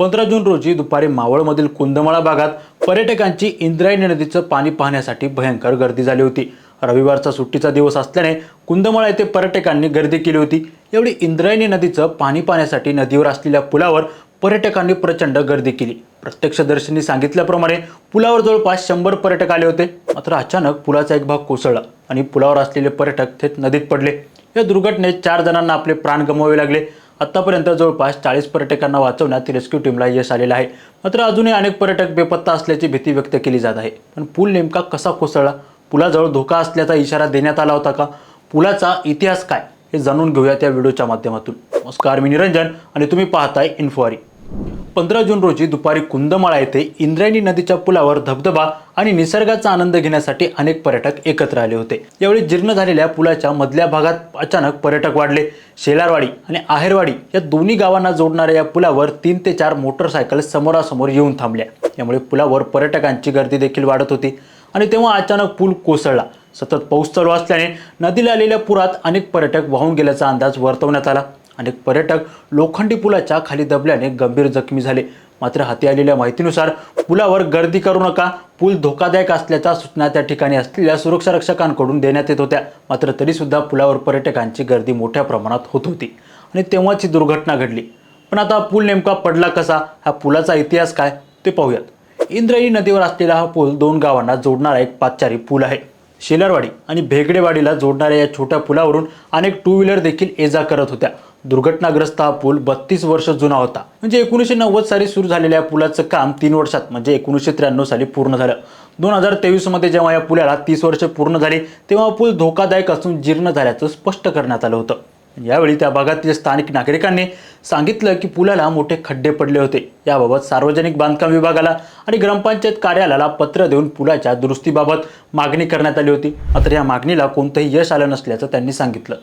पंधरा जून रोजी दुपारी मावळमधील कुंदमळा भागात पर्यटकांची इंद्रायणी नदीचं पाणी पाहण्यासाठी भयंकर गर्दी झाली होती. रविवारचा सुट्टीचा दिवस असल्याने कुंदमळा येथे पर्यटकांनी गर्दी केली होती. एवढी इंद्रायणी नदीचं पाणी पाहण्यासाठी नदीवर असलेल्या पुलावर पर्यटकांनी प्रचंड गर्दी केली. प्रत्यक्षदर्शींनी सांगितल्याप्रमाणे पुलावर जवळपास शंभर पर्यटक आले होते. मात्र अचानक पुलाचा एक भाग कोसळला आणि पुलावर असलेले पर्यटक थेट नदीत पडले. या दुर्घटनेत चार जणांना आपले प्राण गमवावे लागले. आत्तापर्यंत जवळपास चाळीस पर्यटकांना वाचवण्यात रेस्क्यू टीमला यश आलेलं आहे. मात्र अजूनही अनेक पर्यटक बेपत्ता असल्याची भीती व्यक्त केली जात आहे. पण पूल नेमका कसा कोसळला? पुलाजवळ धोका असल्याचा इशारा देण्यात आला होता का? पुलाचा इतिहास काय? हे जाणून घेऊया त्या व्हिडिओच्या माध्यमातून. नमस्कार मी निरंजन आणि तुम्ही पाहताय इन्फोआरी. पंधरा जून रोजी दुपारी कुंदमाळा येथे इंद्रायणी नदीच्या पुलावर धबधबा आणि निसर्गाचा आनंद घेण्यासाठी अनेक पर्यटक एकत्र आले होते. यावेळी जीर्ण झालेल्या पुलाच्या मधल्या भागात अचानक पर्यटक वाढले. शेलारवाडी आणि आहेरवाडी या दोन्ही गावांना जोडणाऱ्या या पुलावर तीन ते चार मोटरसायकल समोरासमोर येऊन थांबल्या. यामुळे पुलावर पर्यटकांची गर्दी देखील वाढत होती आणि तेव्हा अचानक पूल कोसळला. सतत पाऊस चालू असल्याने नदीला आलेल्या पुरात अनेक पर्यटक वाहून गेल्याचा अंदाज वर्तवण्यात आला. अनेक पर्यटक लोखंडी पुलाच्या खाली दबल्याने गंभीर जखमी झाले. मात्र हाती आलेल्या माहितीनुसार पुलावर गर्दी करू नका पूल धोकादायक असल्याच्या सूचना त्या ठिकाणी असलेल्या सुरक्षा रक्षकांकडून देण्यात येत होत्या. मात्र तरीसुद्धा पुलावर पर्यटकांची गर्दी मोठ्या प्रमाणात होत होती आणि तेव्हाच ही दुर्घटना घडली. पण आता पूल नेमका पडला कसा? हा पुलाचा इतिहास काय? ते पाहूयात. इंद्रायणी नदीवर असलेला हा पूल दोन गावांना जोडणारा एक पादचारी पूल आहे. शेलारवाडी आणि भेगडेवाडीला जोडणाऱ्या या छोट्या पुलावरून अनेक टू व्हीलर देखील ये जा करत होत्या. दुर्घटनाग्रस्त हा पूल बत्तीस वर्ष जुना होता. म्हणजे एकोणीसशे नव्वद साली सुरू झालेल्या पुलाचं काम तीन वर्षात म्हणजे एकोणीसशे त्र्याण्णव साली पूर्ण झालं. दोन हजार तेवीसमध्ये जेव्हा या पुलाला तीस वर्ष पूर्ण झाली तेव्हा पूल धोकादायक असून जीर्ण झाल्याचं स्पष्ट करण्यात आलं होतं. यावेळी त्या भागातील स्थानिक नागरिकांनी सांगितलं की पुलाला मोठे खड्डे पडले होते. याबाबत सार्वजनिक बांधकाम विभागाला आणि ग्रामपंचायत कार्यालयाला पत्र देऊन पुलाच्या दुरुस्तीबाबत मागणी करण्यात आली होती. मात्र या मागणीला कोणतंही यश आलं नसल्याचं त्यांनी सांगितलं.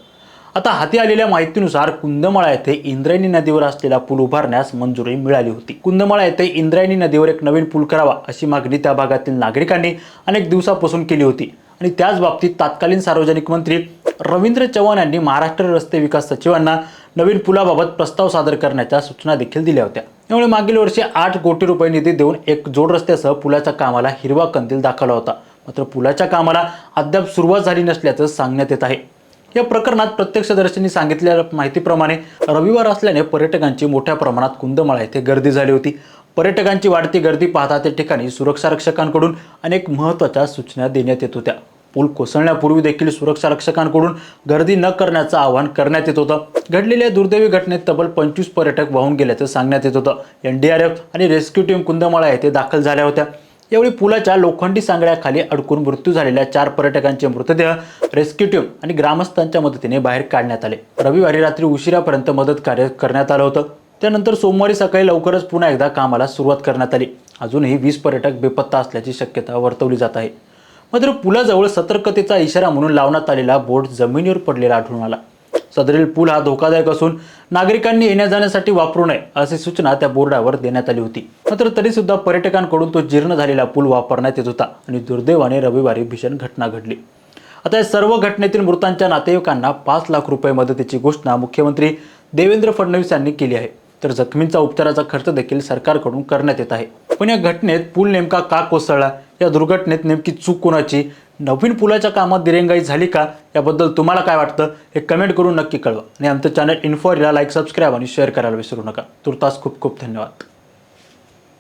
आता हाती आलेल्या माहितीनुसार कुंदमाळा येथे इंद्रायणी नदीवर असलेला पूल उभारण्यास मंजुरी मिळाली होती. कुंदमाळा येथे इंद्रायणी नदीवर एक नवीन पूल करावा अशी मागणी त्या भागातील नागरिकांनी अनेक दिवसापासून केली होती. आणि त्याच बाबतीत तत्कालीन सार्वजनिक मंत्री रवींद्र चव्हाण यांनी महाराष्ट्र रस्ते विकास सचिवांना नवीन पुलाबाबत प्रस्ताव सादर करण्याच्या सूचना देखील दिल्या होत्या. त्यामुळे मागील वर्षी आठ कोटी रुपये निधी देऊन एक जोड रस्त्यासह पुलाच्या कामाला हिरवा कंदील दाखवला होता. मात्र पुलाच्या कामाला अद्याप सुरुवात झाली नसल्याचं सांगण्यात येत आहे. या प्रकरणात प्रत्यक्षदर्शींनी सांगितलेल्या माहितीप्रमाणे रविवार असल्याने पर्यटकांची मोठ्या प्रमाणात कुंदमाळा येथे गर्दी झाली होती. पर्यटकांची वाढती गर्दी पाहता त्या ठिकाणी सुरक्षा रक्षकांकडून अनेक महत्त्वाच्या सूचना देण्यात येत होत्या. पूल कोसळण्यापूर्वी देखील सुरक्षा रक्षकांकडून गर्दी न करण्याचं आवाहन करण्यात येत होतं. घडलेल्या दुर्दैवी घटनेत तब्बल पंचवीस पर्यटक वाहून गेल्याचं सांगण्यात येत होतं. एन डी आर एफ आणि रेस्क्यू टीम कुंदमाळा येथे दाखल झाल्या होत्या. यावेळी पुलाच्या लोखंडी सांगड्याखाली अडकून मृत्यू झालेल्या चार पर्यटकांचे मृतदेह रेस्क्यू टीम आणि ग्रामस्थांच्या मदतीने बाहेर काढण्यात आले. रविवारी रात्री उशिरापर्यंत मदत कार्य करण्यात आलं होतं. त्यानंतर सोमवारी सकाळी लवकरच पुन्हा एकदा कामाला सुरुवात करण्यात आली. अजूनही वीस पर्यटक बेपत्ता असल्याची शक्यता वर्तवली जात आहे. मात्र पुलाजवळ सतर्कतेचा इशारा म्हणून लावण्यात आलेला बोट जमिनीवर पडलेला आढळून आला. सदरील पूल हा धोकादायक असून नागरिकांनी येण्या जाण्यासाठी वापरू नये अशी सूचना त्या बोर्डावर देण्यात आली होती. मात्र तरी सुद्धा पर्यटकांकडून तो जीर्ण झालेला पूल वापरण्यात येत होता आणि दुर्दैवाने रविवारी भीषण घटना घडली. आता या सर्व घटनेतील मृतांच्या नातेवाईकांना पाच लाख रुपये मदतीची घोषणा मुख्यमंत्री देवेंद्र फडणवीस यांनी केली आहे. तर जखमींचा उपचाराचा खर्च देखील सरकारकडून करण्यात येत आहे. पण या घटनेत पूल नेमका का कोसळला? या दुर्घटनेत नेमकी चूक कोणाची? नवीन पुलाच्या कामात दिरंगाई झाली का? याबद्दल तुम्हाला काय वाटतं? हे कमेंट करून नक्की कळवा. आणि आमचं चॅनल इन्फॉरीला लाईक सबस्क्राईब आणि शेअर करायला विसरू नका. तुर्तास खूप खूप धन्यवाद.